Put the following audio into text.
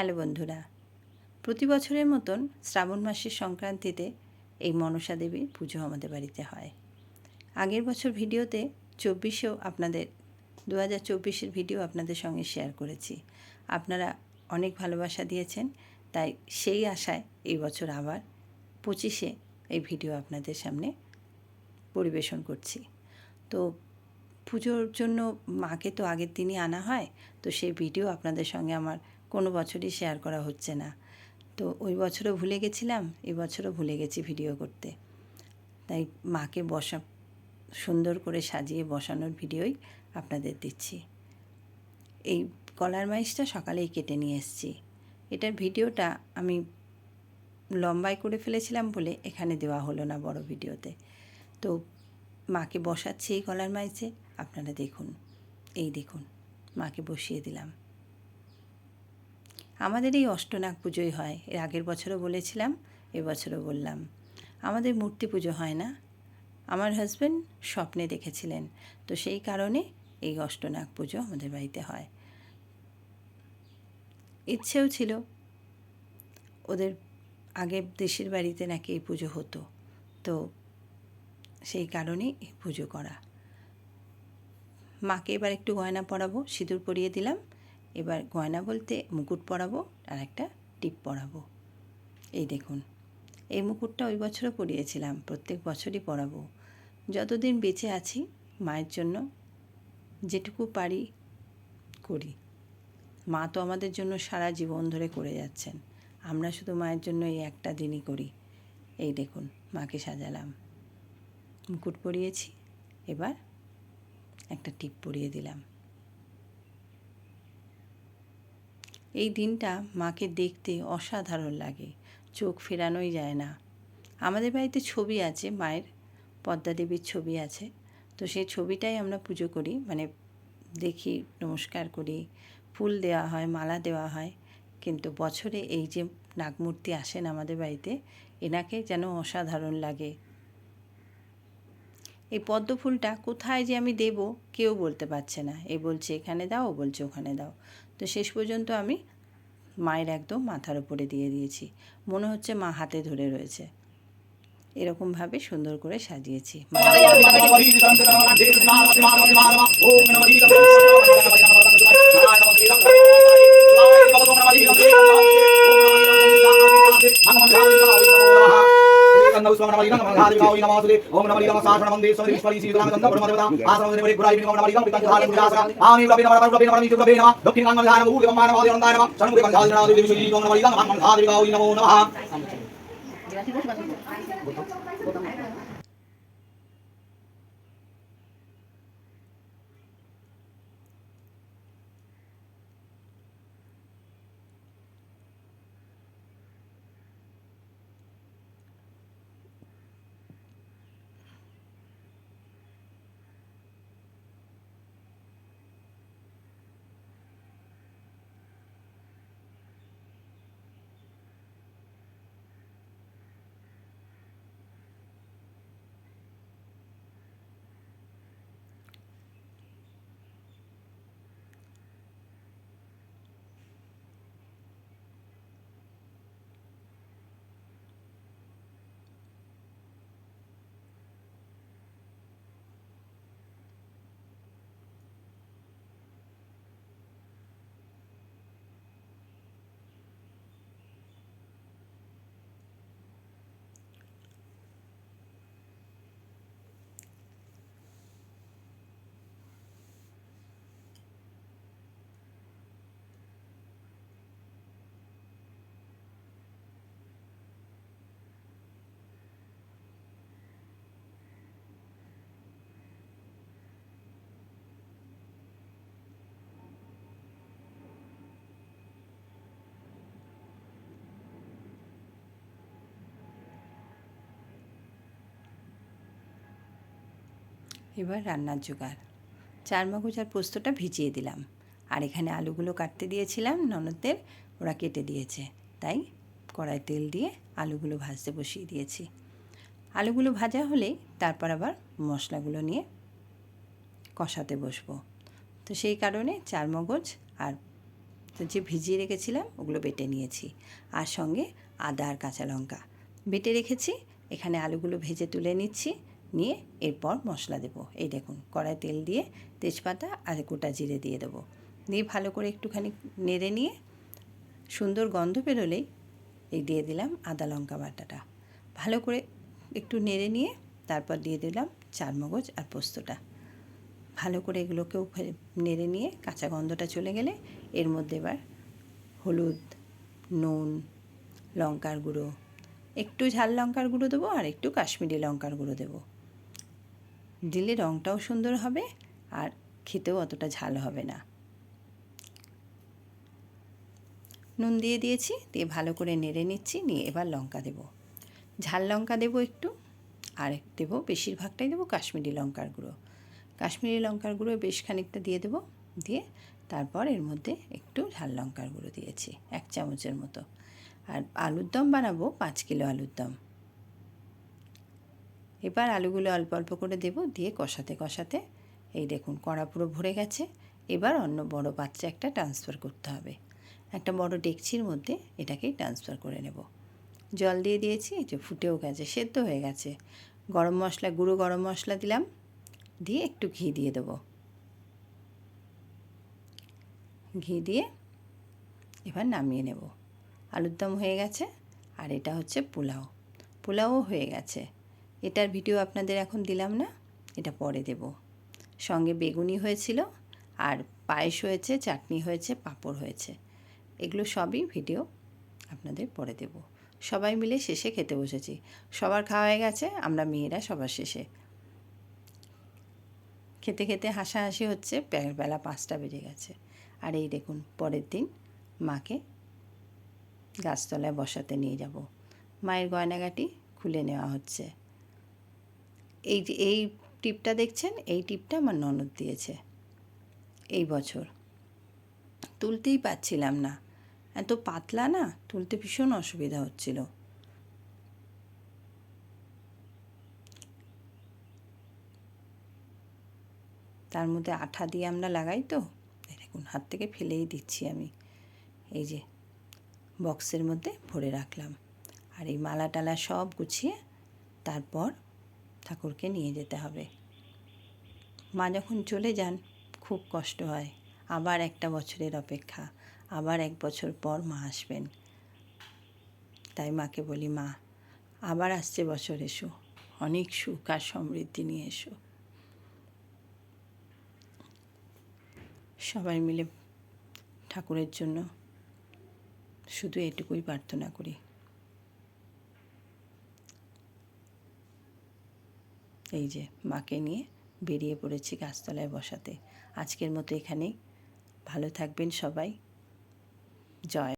Hello বন্ধুরা, প্রতি বছরের মতন শ্রাবণ মাসের সংক্রান্তিতে এই মনসা দেবীর পুজো আমাদের বাড়িতে হয়। আগের বছর ভিডিওতে চব্বিশেও আপনাদের দু হাজার চব্বিশের ভিডিও আপনাদের সঙ্গে শেয়ার করেছি। আপনারা অনেক ভালোবাসা দিয়েছেন, তাই সেই আশায় এই বছর আবার পঁচিশে এই ভিডিও আপনাদের সামনে পরিবেশন করছি। তো পুজোর জন্য মাকে তো আগের দিনই আনা হয়, তো সেই ভিডিও আপনাদের সঙ্গে আমার কোনো বছরই শেয়ার করা হচ্ছে না। তো ওই বছরও ভুলে গেছিলাম, এই বছরও ভুলে গেছি ভিডিও করতে। তাই মাকে বসা, সুন্দর করে সাজিয়ে বসানোর ভিডিওই আপনাদের দিচ্ছি। এই কলার মাইসটা সকালেই কেটে নিয়ে এসেছি। এটার ভিডিওটা আমি লম্বাই করে ফেলেছিলাম বলে এখানে দেওয়া হলো না বড় ভিডিওতে তো মাকে বসাচ্ছি এই কলার মাইসে আপনারা দেখুন। এই দেখুন, মাকে বসিয়ে দিলাম। আমাদের এই অষ্টনাগ পুজোই হয়। এর আগের বছরও বলেছিলাম এবছরও বললাম। আমাদের মূর্তি পুজো হয় না। আমার হাজব্যান্ড স্বপ্নে দেখেছিলেন, তো সেই কারণে এই অষ্টনাগ পুজো আমাদের বাড়িতে হয়। ইচ্ছেও ছিল, ওদের আগে দেশের বাড়িতে নাকি এই পুজো হতো, তো সেই কারণেই এই পুজো করা। মাকে এবার একটু গয়না পরাবো, সিঁদুর পরিয়ে দিলাম এবার গয়না বলতে মুকুট পরাবো আর একটা টিপ পরাবো। এই দেখুন, এই মুকুটটা ওই বছরও পরিয়েছিলাম, প্রত্যেক বছরই পরাবো। যতদিন বেঁচে আছি, মায়ের জন্য যেটুকু পারি করি। মা তো আমাদের জন্য সারা জীবন ধরে করে যাচ্ছেন, আমরা শুধু মায়ের জন্য এই একটা দিনই করি। এই দেখুন, মাকে সাজালাম। মুকুট পরিয়েছি, এবার একটা টিপ পরিয়ে দিলাম। এই দিনটা মাকে দেখতে অসাধারণ লাগে। চোখ ফেরানোই যায় না। আমাদের বাড়িতে ছবি আছে, মায়ের, পদ্মা দেবীর ছবি আছে। তো সেই ছবিটাই আমরা পুজো করি মানে দেখি, নমস্কার করি। ফুল দেওয়া হয়, মালা দেওয়া হয়। কিন্তু বছরে এই যে নাগমূর্তি আসেন আমাদের বাড়িতে, এনাকে যেন অসাধারণ লাগে। এই পদ্ম ফুলটা কোথায় যে আমি দেব, কেউ বলতে পারছে না। এ বলছে, এখানে দাও বলছে, ওখানে দাও। তো শেষ পর্যন্ত আমি মায়ের একদম মাথার উপরে দিয়ে দিয়েছি। মনে হচ্ছে মা হাতে ধরে রয়েছে। এরকমভাবে সুন্দর করে সাজিয়েছি। गंगा स्वामी नमः लिंगम महादेव गावी नमः सुदे ओम नमः लिंगम साश्वण मंदिर सोने विश्वरी श्री राम गंगा ब्रह्मदेवता आसम देवरे गुराई नमः नमः लिंगम पिता धारण गुरासा आमी रवि नमः रवि नमः नीति नमः दक्षिण गंगा धारण मूल गंगा नमः देवं नमः शरण गुरु गंगा धारण देवी श्री ओम नमः लिंगम महादेव गावी नमः नमः। এবার রান্নার জোগাড়। চার মগজ আর পোস্তটা ভিজিয়ে দিলাম। আর এখানে আলুগুলো কাটতে দিয়েছিলাম, ননদদের, ওরা কেটে দিয়েছে। তাই কড়াই তেল দিয়ে আলুগুলো ভাজতে বসিয়ে দিয়েছি। আলুগুলো ভাজা হলেই তারপর আবার মশলাগুলো নিয়ে কষাতে বসবো। তো সেই কারণে চার মগজ আর যে ভিজিয়ে রেখেছিলাম, ওগুলো বেটে নিয়েছি। আর সঙ্গে আদা আর কাঁচা লঙ্কা। বেটে রেখেছি, এখানে আলুগুলো ভেজে তুলে নিচ্ছি। নিয়ে এরপর মশলা দেবো। এই দেখুন, কড়াই তেল দিয়ে তেজপাতা আর গোটা জিরে দিয়ে দেবো। দিয়ে ভালো করে একটুখানি নেড়ে নিয়ে সুন্দর গন্ধ বেরোলেই এই দিয়ে দিলাম আদা লঙ্কা বাটাটা। ভালো করে একটু নেড়ে নিয়ে তারপর দিয়ে দিলাম চারমগজ আর পোস্তটা। ভালো করে এগুলোকেও নেড়ে নিয়ে কাঁচা গন্ধটা চলে গেলে এর মধ্যে এবার হলুদ, নুন, লঙ্কার গুঁড়ো, একটু ঝাল লঙ্কার গুঁড়ো দেবো আর একটু কাশ্মীরি লঙ্কার গুঁড়ো দেবো। দিলে রঙটাও সুন্দর হবে আর খেতেও অতটা ঝাল হবে না। নুন দিয়ে দিয়েছি, দিয়ে ভালো করে নেড়ে নিচ্ছি, নিয়ে এবার লঙ্কা দেবো। ঝাল লঙ্কা দেবো একটু, আর দেবো বেশিরভাগটাই দেবো কাশ্মীরি লঙ্কার গুঁড়ো। কাশ্মীরি লঙ্কার গুঁড়ো বেশ খানিকটা দিয়ে দেবো, দিয়ে তারপর এর মধ্যে একটু ঝাল লঙ্কার গুঁড়ো দিয়েছি, এক চামচের মতো। আর আলুর দম বানাবো, পাঁচ কিলো আলুর দম। এবার আলুগুলো অল্প অল্প করে দেবো, দিয়ে কষাতে কষাতে। এই দেখুন, কড়া পুরো ভরে গেছে। এবার অন্য বড় বাচ্চা একটা ট্রান্সফার করতে হবে। একটা বড় ডেকচির মধ্যে এটাকেই ট্রান্সফার করে নেব। জল দিয়ে দিয়েছি যে ফুটেও গেছে, সেদ্ধ হয়ে গেছে। গরম মশলা, গুঁড়ো গরম মশলা দিলাম, দিয়ে একটু ঘি দিয়ে দেবো। ঘি দিয়ে এবার নামিয়ে নেব। আলুর দম হয়ে গেছে, আর এটা হচ্ছে পোলাও। পোলাও হয়ে গেছে। এটার ভিডিও আপনাদের এখন দিলাম না, এটা পরে দেব। সঙ্গে বেগুনি হয়েছিল, আর পায়েস হয়েছে, চাটনি হয়েছে, পাঁপড় হয়েছে। এগুলো সবই ভিডিও আপনাদের পরে দেব। সবাই মিলে শেষে খেতে বসেছি। সবার খাওয়া হয়ে গেছে, আমরা মেয়েরা সবার শেষে। খেতে খেতে হাসাহাসি হচ্ছে বেলা পাঁচটা বেজে গেছে। আর এই দেখুন, পরের দিন মাকে গাছতলায় বসাতে নিয়ে যাব। মায়ের গয়নাগাটি খুলে নেওয়া হচ্ছে। এই যে, এই টিপটা দেখছেন? এই টিপটা আমার ননদ দিয়েছে এই বছর। তুলতেই পারছিলাম না। এত পাতলা না, তুলতে ভীষণ অসুবিধা হচ্ছিল। তার মধ্যে আঠা দিয়ে আমরা লাগাই তো দেখুন, হাত থেকে ফেলেই দিচ্ছি আমি। এই যে, বক্সের মধ্যে ভরে রাখলাম। আর এই মালা টালা সব গুছিয়ে তারপর ঠাকুরকে নিয়ে যেতে হবে। মা যখন চলে যান, খুব কষ্ট হয়। আবার একটা বছরের অপেক্ষা, আবার এক বছর পর মা আসবেন। তাই মাকে বলি, মা, আবার আসছে বছর, এসো। অনেক সুখ আর সমৃদ্ধি নিয়ে এসো। সবাই মিলে ঠাকুরের জন্য শুধু এটুকুই প্রার্থনা করি। এই যে মাকে নিয়ে বেরিয়ে পড়েছি গাছতলায় বসাতে। আজকের মতো এখানেই। ভালো থাকবেন সবাই। জয়।